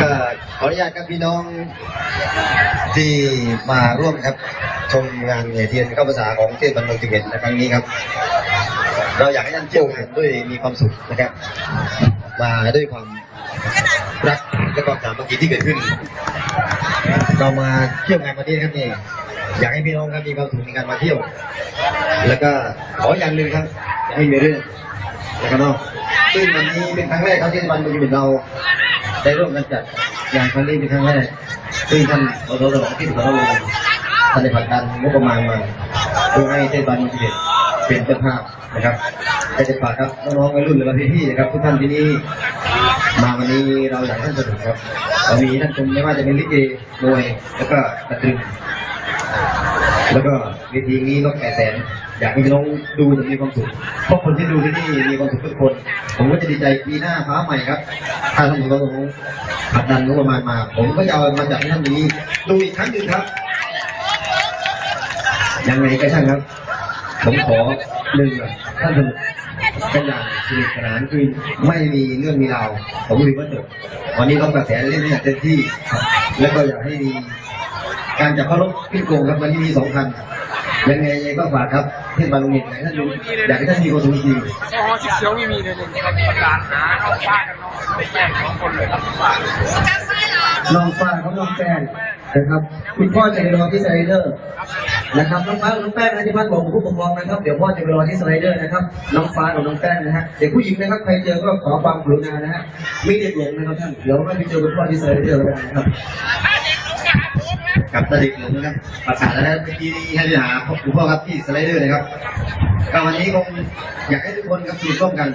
ก็ขออนุญาตครับพี่น้องที่มาร่วมครับ ชมงานเหเทียนเข้าภาษาของเทศบาลเมืองสิบเอ็ดในครั้งนี้ครับ เราอยากให้ท่านเที่ยวงานด้วยมีความสุขนะครับ มาด้วยความรักและความสามัคคีที่เกิดขึ้น เรามาเที่ยวงานวันนี้ครับนี่อยากให้พี่น้องครับมีความสุขในการมาเที่ยว แล้วก็ขออย่างหนึ่งครับอย่าให้มีเรื่องนะครับเนาะซึ่งวันนี้เป็นครั้งแรกครับที่วันเมืองสิบเอ็ดเรา ได้ร่วมกันจัดงานครั้งนี้เป็นครั้งแรกซึ่งท่านสสสที่สุดแล้วท่านได้ผลักดันงบประมาณมาเพื่อให้เทศบาลเมืองเอ็ดเป็นเจ้าภาพนะครับก็จะฝากครับน้องๆวัยรุ่นและพี่ๆนะครับทุกท่านที่นี่มาวันนี้เราอยากท่านสนุกครับเรามีท่านชมไม่ว่าจะเป็นลิเกมวยแล้วก็กระตรึง แล้วก็เวทีนี้นกแก่แสน อยากให้น้องดูจะมีความสุขเพราะคนที่ดูที่นี่มีความสุขทุกคน ผมก็จะดีใจปีหน้าฟ้าใหม่ครับถ้าท่านผู้ชมผลักดันงบประมาณมา ผมก็จะเอามาจากท่านนี้ดูอีกครั้งหนึ่งครับยังไงก็ช่างครับ ผมขอหนึ่งท่านสนุกกันอย่างสนุกสนานคือไม่มีเรื่องมีราวผมถือว่าจบวันนี้ต้องกระแสเล่นให้อย่างเต็มที่ แล้วก็อยากให้มี การจับพระรบขึ้นโกงครับวันนี้มีสองคันยังไงยังไงก็ฝากครับเทศบาลโรงเรียนอยากให้ท่านดูอยากให้ท่านมีความสุขจริงอ๋อสีเขียวไม่มีเลยเลยครับประกาศหาเข้าบ้านกันเนาะไม่แย่งสองคนเลยครับบ้านน้องฟ้าเขาน้องแป้งนะครับคุณพ่อจะไปรอที่สไลเดอร์นะครับน้องฟ้ากับน้องแป้งนะที่พันบอกผู้ปกครองนะครับเดี๋ยวพ่อจะไปรอที่สไลเดอร์นะครับน้องฟ้ากับน้องแป้งนะฮะเด็กผู้หญิงนะครับใครเจอก็ขอความกรุณานะฮะไม่เด็กหลงนะครับท่านเดี๋ยวไม่ไปเจอคุณพ่อที่สไลเดอร์แล้วกันนะครับๆ กับตะดิกหลงนะครับประสานแล้วนะเมื่อกี้นี้ให้ไปหาคุณพ่อครับที่สไลเดอร์นะครับก็วันนี้คงอยากให้ทุกคนกับสูร่วมกัน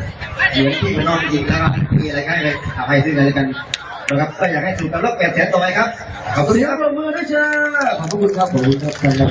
อยู่ที่มันนอนจริงนะครับมีอะไรก็ให้เลยอภัยซึ่งกันและกันนะครับก็อยากให้สูบกันรอบแปดแสนต่อไปครับขอบคุณครับปรบมือด้วยเชียวขอบคุณครับขอบคุณครับ